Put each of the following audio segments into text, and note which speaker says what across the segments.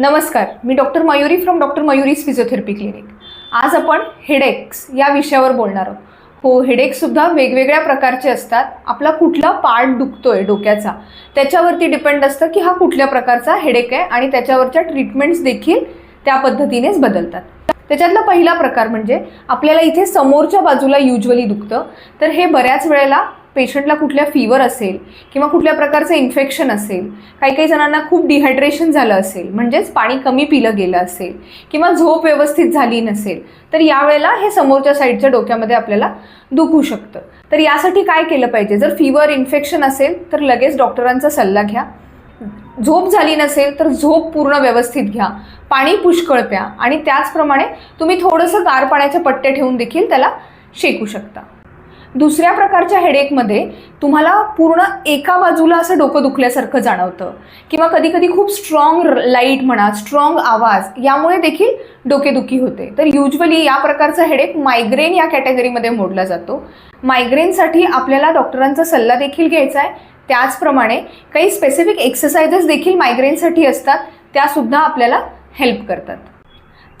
Speaker 1: नमस्कार मी doctor Mayuri from doctor Mayuri's physiotherapy clinic आज आपण हेडेक्स या विषयावर बोलणार आहोत. हो हेडेक्ससुद्धा वेगवेगळ्या प्रकारचे असतात. आपला कुठला पार्ट दुखतो आहे डोक्याचा त्याच्यावरती डिपेंड असतं की हा कुठल्या प्रकारचा हेडेक आहे आणि त्याच्यावरच्या ट्रीटमेंट्स देखील त्या पद्धतीनेच बदलतात. त्याच्यातला पहिला प्रकार म्हणजे आपल्याला इथे समोरच्या बाजूला युजली दुखतं. तर हे बऱ्याच वेळेला पेशंटला कुठल्या फिवर असेल किंवा कुठल्या प्रकारचं इन्फेक्शन असेल काही काही जणांना खूप डिहायड्रेशन झालं असेल म्हणजेच पाणी कमी पिलं गेलं असेल किंवा झोप व्यवस्थित झाली नसेल तर यावेळेला हे समोरच्या साईडच्या डोक्यामध्ये आपल्याला दुखू शकतं. तर यासाठी काय केलं पाहिजे? जर फिवर इन्फेक्शन असेल तर लगेच डॉक्टरांचा सल्ला घ्या. झोप झाली नसेल तर झोप पूर्ण व्यवस्थित घ्या. पाणी पुष्कळ प्या आणि त्याचप्रमाणे तुम्ही थोडंसं गार पाण्याचे पट्टे ठेवून देखील त्याला शेकू शकता. दुसऱ्या प्रकारच्या हेडेकमध्ये तुम्हाला पूर्ण एका बाजूला असं डोकं दुखल्यासारखं जाणवतं. किंवा कधीकधी खूप स्ट्रॉंग लाइट म्हणा स्ट्रॉंग आवाज यामुळे देखील डोकेदुखी होते. तर युजली या प्रकारचा हेडेक मायग्रेन या कॅटेगरीमध्ये मोडला जातो. मायग्रेनसाठी आपल्याला डॉक्टरांचा सल्ला देखील घ्यायचा आहे. त्याचप्रमाणे काही स्पेसिफिक एक्सरसाइजेस देखील मायग्रेनसाठी असतात. त्यासुद्धा आपल्याला हेल्प करतात.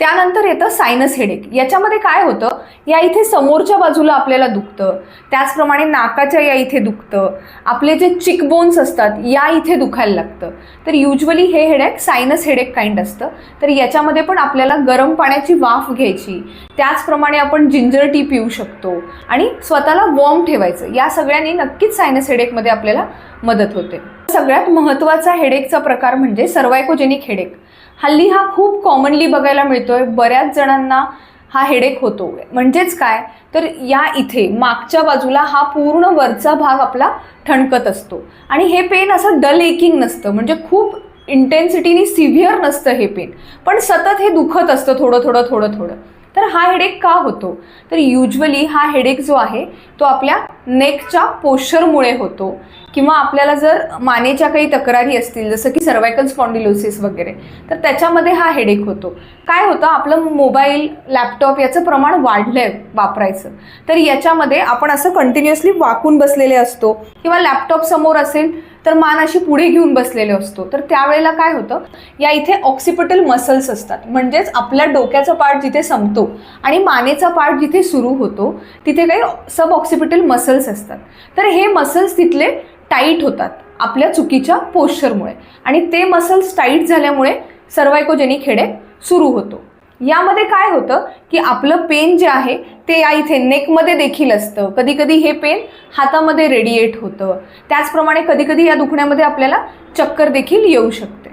Speaker 1: त्यानंतर येतं सायनस हेडेक याच्यामध्ये काय होतं? या इथे समोरच्या बाजूला आपल्याला दुखतं. त्याचप्रमाणे नाकाच्या या इथे दुखतं. आपले जे चिकबोन्स असतात या इथे दुखायला लागतं. तर युजली हे हेडेक सायनस हेडेक काइंड असतं. तर याच्यामध्ये पण आपल्याला गरम पाण्याची वाफ घ्यायची. त्याचप्रमाणे आपण जिंजर टी पिऊ शकतो. आणि स्वतःला वॉर्म ठेवायचं. या सगळ्यांनी नक्कीच सायनस हेडेकमध्ये आपल्याला मदत होते. सगळ्यात महत्त्वाचा हेडेकचा प्रकार म्हणजे सर्वायकोजेनिक हेडेक हल्ली हा खूप कॉमनली बघायला मिळतोय. बऱ्याच जणांना हा हेडेक होतो म्हणजेच काय? तर या इथे मागच्या बाजूला हा पूर्ण वरचा भाग आपला ठणकत असतो. आणि हे पेन असं डल एकिंग नसतं. म्हणजे खूप इंटेन्सिटीनी सिव्हिअर नसतं हे पेन पण सतत हे दुखत असतं थोडं थोडं थोडं थोडं. तर हा हेडेक का होतो? तर युजली हा हेडेक जो आहे तो आपल्या नेकच्या पोश्चरमुळे होतो. किंवा आपल्याला जर मानेच्या काही तक्रारी असतील जसं की सर्वायकल स्पॉन्डिलोसिस वगैरे तर त्याच्यामध्ये हा हेडेक होतो. काय होतं आपलं मोबाईल लॅपटॉप याचं प्रमाण वाढलं आहे वापरायचं. तर याच्यामध्ये आपण असं कंटिन्युअसली वाकून बसलेले असतो किंवा लॅपटॉप समोर असेल तर मान अशी पुढे घेऊन बसलेले असतो. तर त्यावेळेला काय होतं या इथे ऑक्सिपिटल मसल्स असतात. म्हणजेच आपल्या डोक्याचा पार्ट जिथे संपतो आणि मानेचा पार्ट जिथे सुरू होतो तिथे काही सब ऑक्सिपिटल मसल्स असतात. तर हे मसल्स तिथले टाईट होतात आपल्या चुकीच्या पोश्चरमुळे आणि ते मसल्स टाईट झाल्यामुळे सर्वायकोजेनिक हेडेक सुरू होतो. यामध्ये काय होतं की आपलं पेन जे आहे ते या इथे नेकमध्ये देखील असतं. कधी कधी हे पेन हातामध्ये रेडिएट होतं. त्याचप्रमाणे कधी कधी या दुखण्यामध्ये आपल्याला चक्कर देखील येऊ शकते.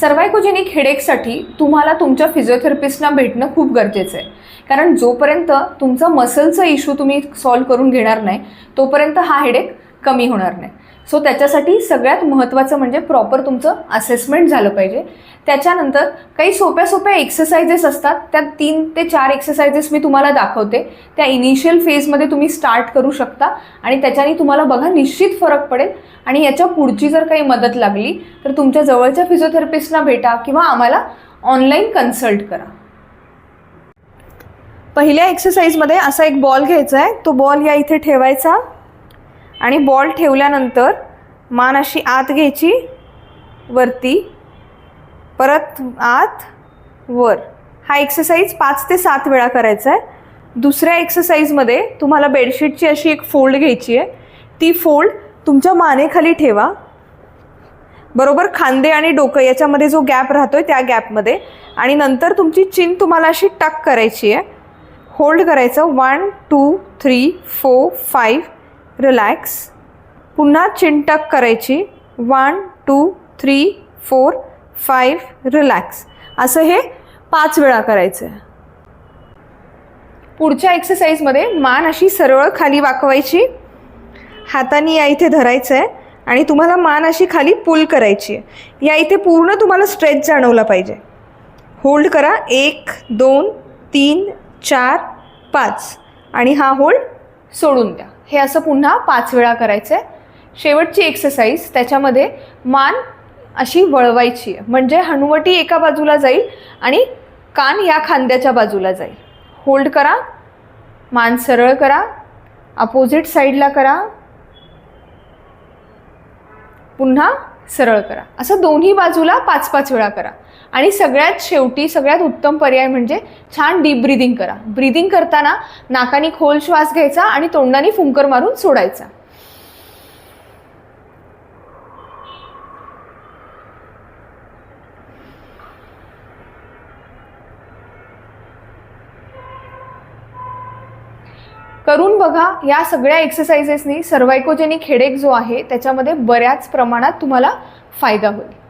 Speaker 1: सर्वायकोजेनिक हेडेकसाठी तुम्हाला तुमच्या फिजिओथेरपिस्टना भेटणं खूप गरजेचं आहे. कारण जोपर्यंत तुमचा मसलचा इश्यू तुम्ही सॉल्व्ह करून घेणार नाही तोपर्यंत हा हेडेक कमी होणार नाही. सो त्याच्यासाठी सगळ्यात महत्त्वाचं म्हणजे प्रॉपर तुमचं असेसमेंट झालं पाहिजे. त्याच्यानंतर काही सोप्या सोप्या एक्सरसाइजेस असतात. त्या तीन ते चार एक्सरसाइजेस मी तुम्हाला दाखवते. त्या इनिशियल फेजमध्ये तुम्ही स्टार्ट करू शकता आणि त्याच्याने तुम्हाला बघा निश्चित फरक पडेल. आणि याच्या पुढची जर काही मदत लागली तर तुमच्या जवळच्या फिजिओथेरपिस्टना भेटा किंवा आम्हाला ऑनलाईन कन्सल्ट करा. पहिल्या एक्सरसाइजमध्ये असा एक बॉल घ्यायचा आहे. तो बॉल या इथे ठेवायचा. आणि बॉल ठेवल्यानंतर मान अशी आत घ्यायची वरती. परत आत वर. हा एक्सरसाइज पाच ते सात वेळा करायचा आहे. दुसऱ्या एक्सरसाइजमध्ये तुम्हाला बेडशीटची अशी एक फोल्ड घ्यायची आहे. ती फोल्ड तुमच्या मानेखाली ठेवा. बरोबर खांदे आणि डोकं याच्यामध्ये जो गॅप राहतो आहे त्या गॅपमध्ये आणि नंतर तुमची चिन तुम्हाला अशी टक करायची आहे. होल्ड करायचं. One two three four five relax पुन्हा चिंटक करायची. One two three four five relax असं हे पाच वेळा करायचं. आहे पुढच्या एक्सरसाइजमध्ये मान अशी सरळ खाली वाकवायची. हाताने या इथे धरायचं आहे आणि तुम्हाला मान अशी खाली पुल करायची. आहे या इथे पूर्ण तुम्हाला स्ट्रेच जाणवला पाहिजे. होल्ड करा. एक दोन तीन चार पाच. आणि हा होल्ड सोडून द्या. हे असं पुन्हा पाच वेळा करायचं आहे शेवटची एक्सरसाइज त्याच्यामध्ये मान अशी वळवायची आहे. म्हणजे हनुवटी एका बाजूला जाईल आणि कान या खांद्याच्या बाजूला जाईल. होल्ड करा. मान सरळ करा. अपोजिट साईडला करा. पुन्हा सरळ करा. असं दोन्ही बाजूला पाच पाच वेळा करा. आणि सगळ्यात शेवटी सगळ्यात उत्तम पर्याय म्हणजे छान डीप ब्रिदिंग करा. ब्रिदिंग करताना नाकाने खोल श्वास घ्यायचा आणि तोंडाने फुंकर मारून सोडायचा. करून बघा या सगळ्या एक्सरसाइजेसनी सर्वायकोजेनिक हेडेक जो आहे त्याच्यामध्ये बऱ्याच प्रमाणात तुम्हाला फायदा होईल.